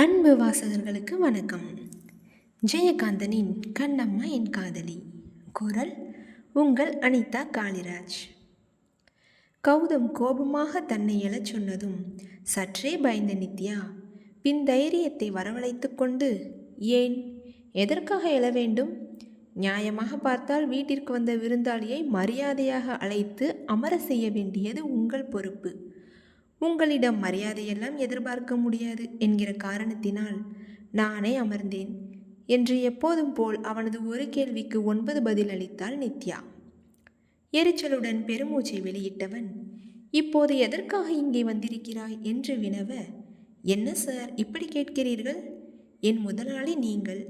அன்பு வாசகர்களுக்கு வணக்கம். ஜெயகாந்தனின் கண்ணம்மா என் காதலி. குரல் உங்கள் அனிதா காளிராஜ். கௌதம் கோபமாக தன்னை எழச் சொன்னதும் சற்றே பயந்த நித்யா பின் தைரியத்தை வரவழைத்து கொண்டு ஏன்? எதற்காக எழ வேண்டும்? நியாயமாக பார்த்தால் வீட்டிற்கு வந்த விருந்தாளியை மரியாதையாக அழைத்து அமர செய்ய வேண்டியது உங்கள் பொறுப்பு. உங்களிடம் மரியாதையெல்லாம் எதிர்பார்க்க முடியாது என்கிற காரணத்தினால் நானே அமர்ந்தேன். என்று எப்போதும் போல் அவனது ஒரு கேள்விக்கு ஒன்பது பதில் அளித்தாள் நித்யா. எரிச்சலுடன் பெருமூச்சை வெளியிட்டவன் இப்போது எதற்காக இங்கே வந்திருக்கிறாய்? என்று வினவ என்ன சார் இப்படி கேட்கிறீர்கள்? என் முதலாளி நீங்கள்.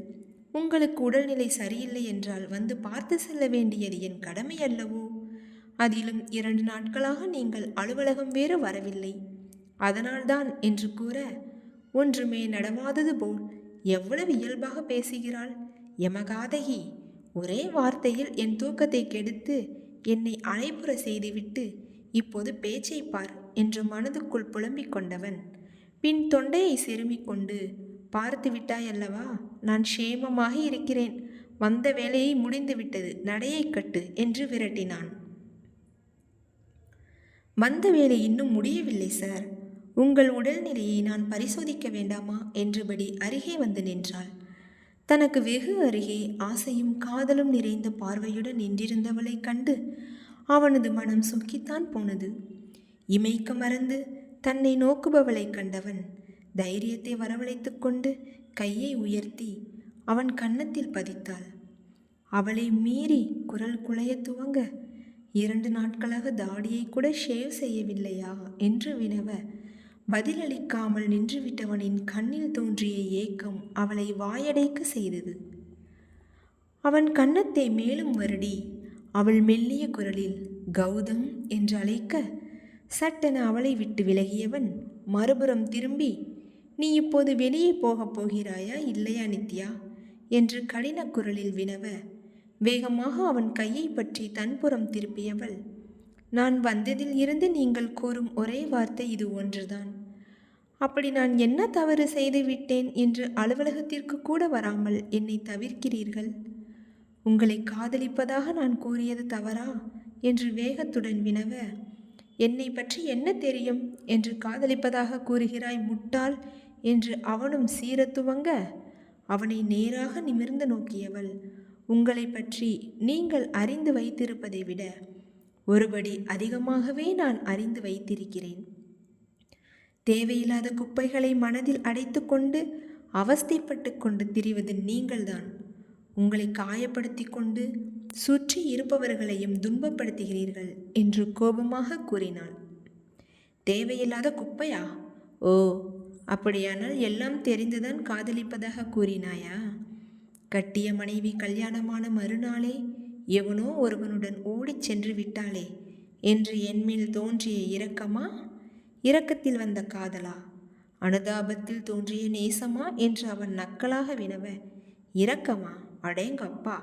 உங்களுக்கு உடல்நிலை சரியில்லை என்றால் வந்து பார்த்து செல்ல வேண்டியது என் கடமை அல்லவோ? அதிலும் இரண்டு நாட்களாக நீங்கள் அலுவலகம் வேறு வரவில்லை. அதனால்தான் என்று கூற ஒன்றுமே நடவாதது போல் எவ்வளவு இயல்பாக பேசுகிறாள்? யமகாதகி ஒரே வார்த்தையில் என் தூக்கத்தை கெடுத்து என்னை அழைப்புற செய்துவிட்டு இப்போது பேச்சை பார் என்று மனதுக்குள் புலம்பிக் கொண்டவன். பின் தொண்டையை செருமிக் கொண்டு பார்த்து விட்டாயல்லவா? நான் சேமமாக இருக்கிறேன். வந்த வேலையை முடிந்துவிட்டது. நடையை கட்டு என்று விரட்டினான். வந்த வேலை இன்னும் முடியவில்லை சார். உங்கள் உடல்நிலையை நான் பரிசோதிக்க வேண்டாமா? என்றபடி அருகே வந்து நின்றாள். தனக்கு வெகு அருகே ஆசையும் காதலும் நிறைந்த பார்வையுடன் நின்றிருந்தவளை கண்டு அவனது மனம் சொக்கித்தான் போனது. இமைக்க மறந்து தன்னை நோக்குபவளை கண்டவன் தைரியத்தை வரவழைத்து கொண்டு கையை உயர்த்தி அவன் கன்னத்தில் பதித்தாள். அவளை மீறி குரல் குலைய துவங்க இரண்டு நாட்களாக தாடியை கூட ஷேவ் செய்யவில்லையா? என்று வினவ பதிலளிக்காமல் நின்றுவிட்டவனின் கண்ணில் தோன்றிய ஏக்கம் அவளை வாயடைக்க செய்தது. அவன் கன்னத்தை மேலும் வருடி. அவள் மெல்லிய குரலில் கௌதம் என்று அழைக்க சட்டென அவளை விட்டு விலகியவன் மறுபுறம் திரும்பி நீ இப்போது வெளியே போகப் போகிறாயா இல்லையா நித்யா? என்று கடின குரலில் வினவ வேகமாக அவன் கையை பற்றி தன்புறம் திருப்பியவள். நான் வந்ததில் இருந்து நீங்கள் கூறும் ஒரே வார்த்தை இது ஒன்றுதான். அப்படி நான் என்ன தவறு செய்து விட்டேன் என்று அலுவலகத்திற்கு கூட வராமல் என்னை தவிர்க்கிறீர்கள்? உங்களை காதலிப்பதாக நான் கூறியது தவறா? என்று வேகத்துடன் வினவ என்னை பற்றி என்ன தெரியும்? என்று காதலிப்பதாக கூறுகிறாய் முட்டாள் என்று அவனும் சீரத்துவங்க? அவனை நேராக நிமிர்ந்து நோக்கியவள் உங்களை பற்றி நீங்கள் அறிந்து வைத்திருப்பதை விட ஒருபடி அதிகமாகவே நான் அறிந்து வைத்திருக்கிறேன். தேவையில்லாத குப்பைகளை மனதில் அடைத்துக்கொண்டு அவஸ்தைப்பட்டு கொண்டு திரிவது நீங்கள்தான். உங்களை காயப்படுத்தி கொண்டு சுற்றி இருப்பவர்களையும் துன்பப்படுத்துகிறீர்கள் என்று கோபமாக கூறினாள். தேவையில்லாத குப்பையா? ஓ அப்படியானால் எல்லாம் தெரிந்துதான் காதலிப்பதாக கூறினாயா? கட்டிய மனைவி கல்யாணமான மறுநாளே எவனோ ஒருவனுடன் ஓடிச் சென்று விட்டாளே என்று என்மேல் தோன்றிய இரக்கமா? இரக்கத்தில் வந்த காதலா? அனுதாபத்தில் தோன்றிய நேசமா? என்று அவன் நக்கலாக வினவ இரக்கமா? அடேங்கப்பா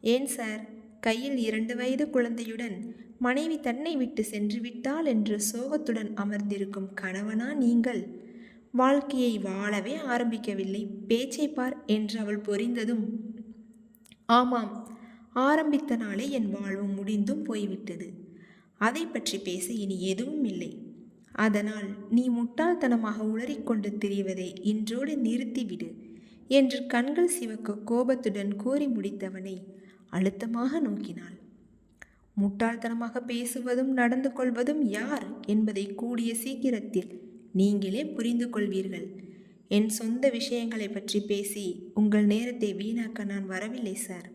ஏன் சார்? கையில் இரண்டு வயது குழந்தையுடன் மனைவி தன்னை விட்டு சென்று விட்டாள் என்று சோகத்துடன் அமர்ந்திருக்கும் கணவனா நீங்கள்? வாழ்க்கையை வாழவே ஆரம்பிக்கவில்லை. பேச்சை பார் என்று அவள் பொறிந்ததும் ஆமாம் ஆரம்பித்த நாளே என் வாழ்வு முடிந்தும் போய்விட்டது. அதை பற்றி பேச இனி எதுவும் இல்லை. அதனால் நீ முட்டாள்தனமாக உளறிக்கொண்டு திரிவதை இன்றோடு நிறுத்திவிடு என்று கண்கள் சிவக்க கோபத்துடன் கூறி முடித்தவனை அழுத்தமாக நோக்கினாள். முட்டாள்தனமாக பேசுவதும் நடந்து கொள்வதும் யார் என்பதை கூடிய சீக்கிரத்தில் நீங்களே புரிந்து கொள்வீர்கள் என் சொந்த விஷயங்களை பற்றி பேசி உங்கள் நேரத்தை வீணாக்க நான் வரவில்லை சார்.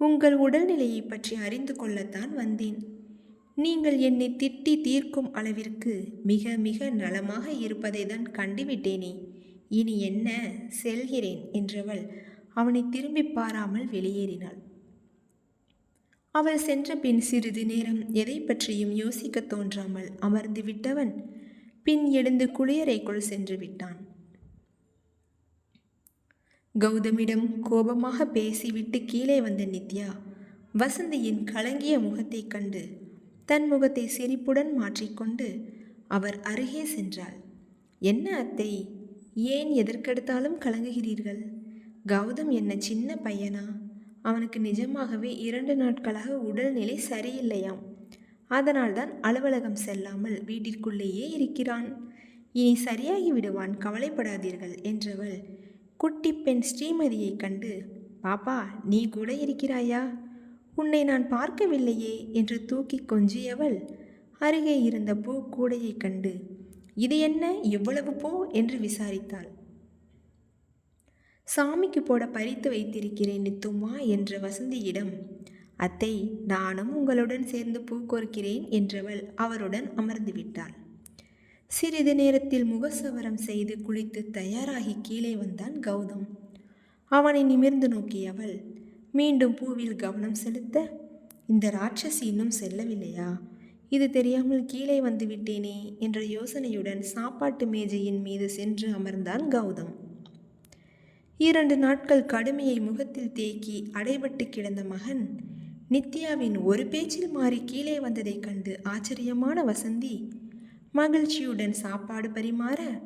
உங்கள் உடல்நிலையை பற்றி அறிந்து கொள்ளத்தான் வந்தேன். நீங்கள் என்னை திட்டி தீர்க்கும் அளவிற்கு மிக மிக நலமாக இருப்பதை தான் கண்டுவிட்டேனே. இனி என்ன செல்கிறேன் என்றவள் அவனை திரும்பி பாராமல் வெளியேறினாள். அவள் சென்ற பின் சிறிது நேரம் எதை பற்றியும் யோசிக்க தோன்றாமல் அமர்ந்து விட்டவன் பின் எழுந்து குளியறைக்குள் சென்று விட்டான். கௌதமிடம் கோபமாக பேசிவிட்டு கீழே வந்த நித்யா வசந்தியின் கலங்கிய முகத்தைக் கண்டு தன் முகத்தை சிரிப்புடன் மாற்றிக்கொண்டு அவர் அருகே சென்றாள். என்ன அத்தை ஏன் எதற்கெடுத்தாலும் கலங்குகிறீர்கள்? கௌதம் என்ன சின்ன பையனா? அவனுக்கு நிஜமாகவே இரண்டு நாட்களாக உடல்நிலை சரியில்லையாம். அதனால்தான் அலுவலகம் செல்லாமல் வீட்டிற்குள்ளேயே இருக்கிறான். இனி சரியாகி விடுவான் கவலைப்படாதீர்கள் என்றவள் குட்டி பெண் ஸ்ரீமதியைக் கண்டு பாப்பா நீ கூட இருக்கிறாயா? உன்னை நான் பார்க்கவில்லையே என்று தூக்கி கொஞ்சியவள் அருகே இருந்த பூ கூடையைக் கண்டு இது என்ன? இவ்வளவு பூ? என்று விசாரித்தாள். சாமிக்கு போட பறித்து வைத்திருக்கிறேன் நித்துமா என்ற வசந்தியிடம் அத்தை நானும் உங்களுடன் சேர்ந்து பூ கோர்க்கிறேன் என்றவள் அவருடன் அமர்ந்து விட்டாள். சிறிது நேரத்தில் முகசவரம் செய்து குளித்து தயாராகி கீழே வந்தான் கௌதம். அவனை நிமிர்ந்து நோக்கியவள் மீண்டும் பூவில் கவனம் செலுத்த? இந்த ராட்சசி இன்னும் செல்லவில்லையா? இது தெரியாமல் கீழே வந்து விட்டேனே என்ற யோசனையுடன் சாப்பாட்டு மேஜையின் மீது சென்று அமர்ந்தான் கௌதம். இரண்டு நாட்கள் கடுமையை முகத்தில் தேக்கி அடைபட்டு கிடந்த மகன் நித்யாவின் ஒரு பேச்சில் மாறி கீழே வந்ததைக் கண்டு ஆச்சரியமான வசந்தி மகிழ்ச்சியுடன் சாப்பாடு பரிமாற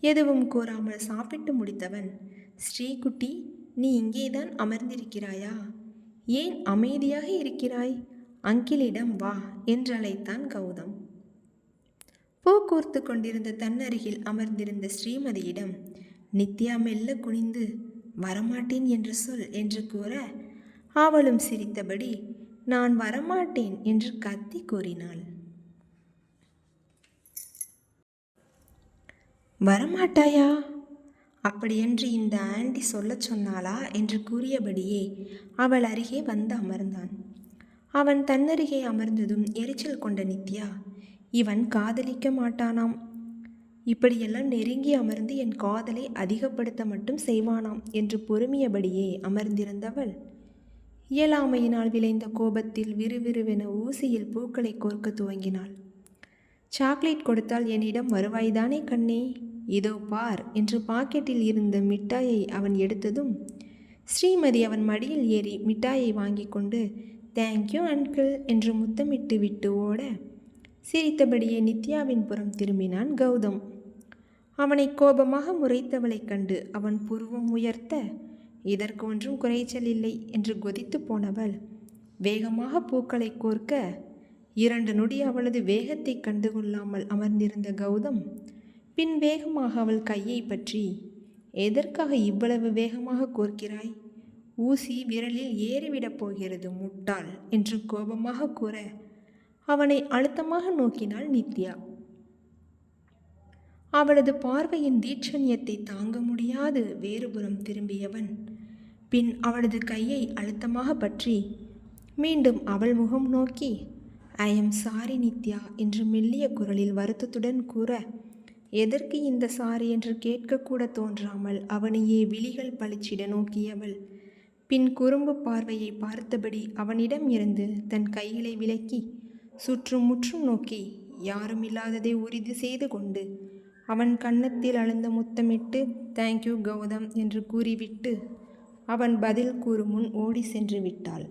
எதுவும் கூறாமல் சாப்பிட்டு முடித்தவன் ஸ்ரீகுட்டி நீ இங்கேதான் அமர்ந்திருக்கிறாயா? ஏன் அமைதியாக இருக்கிறாய்? அங்கிலிடம் வா என்றழைத்தான் கௌதம். போக்குவரத்து கொண்டிருந்த தன்னருகில் அமர்ந்திருந்த ஸ்ரீமதியிடம் நித்யா மெல்ல குனிந்து வரமாட்டேன் என்று சொல் என்று கூற அவளும் சிரித்தபடி நான் வரமாட்டேன் என்று கத்தி கூறினாள். வரமாட்டாயா? அப்படியென்று இந்த ஆண்டி சொல்லச் சொன்னாளா? என்று கூறியபடியே அவள் அருகே வந்து அமர்ந்தான். அவன் தன்னருகே அமர்ந்ததும் எரிச்சல் கொண்ட நித்யா இவன் காதலிக்க மாட்டானாம். இப்படியெல்லாம் நெருங்கி அமர்ந்து என் காதலை அதிகப்படுத்த மட்டும் செய்வானாம் என்று பொறுமியபடியே அமர்ந்திருந்தவள் இயலாமையினால் விளைந்த கோபத்தில் விறுவிறுவென ஊசியில் பூக்களை கோர்க்க துவங்கினாள். சாக்லேட் கொடுத்தால் என்னிடம் வருவாய்தானே கண்ணே? இதோ பார் என்று பாக்கெட்டில் இருந்த மிட்டாயை அவன் எடுத்ததும் ஸ்ரீமதி அவன் மடியில் ஏறி மிட்டாயை வாங்கி கொண்டு தேங்க்யூ அன்கிள் என்று முத்தமிட்டு விட்டு ஓட சிரித்தபடியே நித்யாவின் புறம் திரும்பினான் கௌதம். அவனை கோபமாக முறைத்தவளைக் கண்டு அவன் புருவம் உயர்த்த இதற்கு ஒன்றும் குறைச்சல் இல்லை என்று கொதித்து போனவள் வேகமாக பூக்களை கோர்க்க இரண்டு நொடி அவளது வேகத்தை கண்டுகொள்ளாமல் அமர்ந்திருந்த கௌதம் பின் வேகமாக அவள் கையை பற்றி எதற்காக இவ்வளவு வேகமாக கோர்க்கிறாய்? ஊசி விரலில் ஏறிவிடப் போகிறது முட்டாள் என்று கோபமாக கூற அவனை அழுத்தமாக நோக்கினாள் நித்யா. அவளது பார்வையின் தீட்சண்யத்தை தாங்க முடியாது வேறுபுறம் திரும்பியவன். பின் அவளது கையை அழுத்தமாக பற்றி மீண்டும் அவள் முகம் நோக்கி ஐ எம் சாரி நித்யா என்று மெல்லிய குரலில் வருத்தத்துடன் கூற எதற்கு இந்த சாரி என்று கேட்கக்கூட தோன்றாமல் அவனையே விழிகள் பளிச்சிட நோக்கியவள் பின் குறும்பு பார்வையை பார்த்தபடி அவனிடம் இருந்து தன் கைகளை விலக்கி சுற்றும் முற்றும் நோக்கி யாரும் இல்லாததை உறுதி செய்து கொண்டு அவன் கன்னத்தில் அழுந்த முத்தமிட்டு தேங்க்யூ கௌதம் என்று கூறிவிட்டு அவன் பதில் கூறும் முன் ஓடி சென்று விட்டாள்.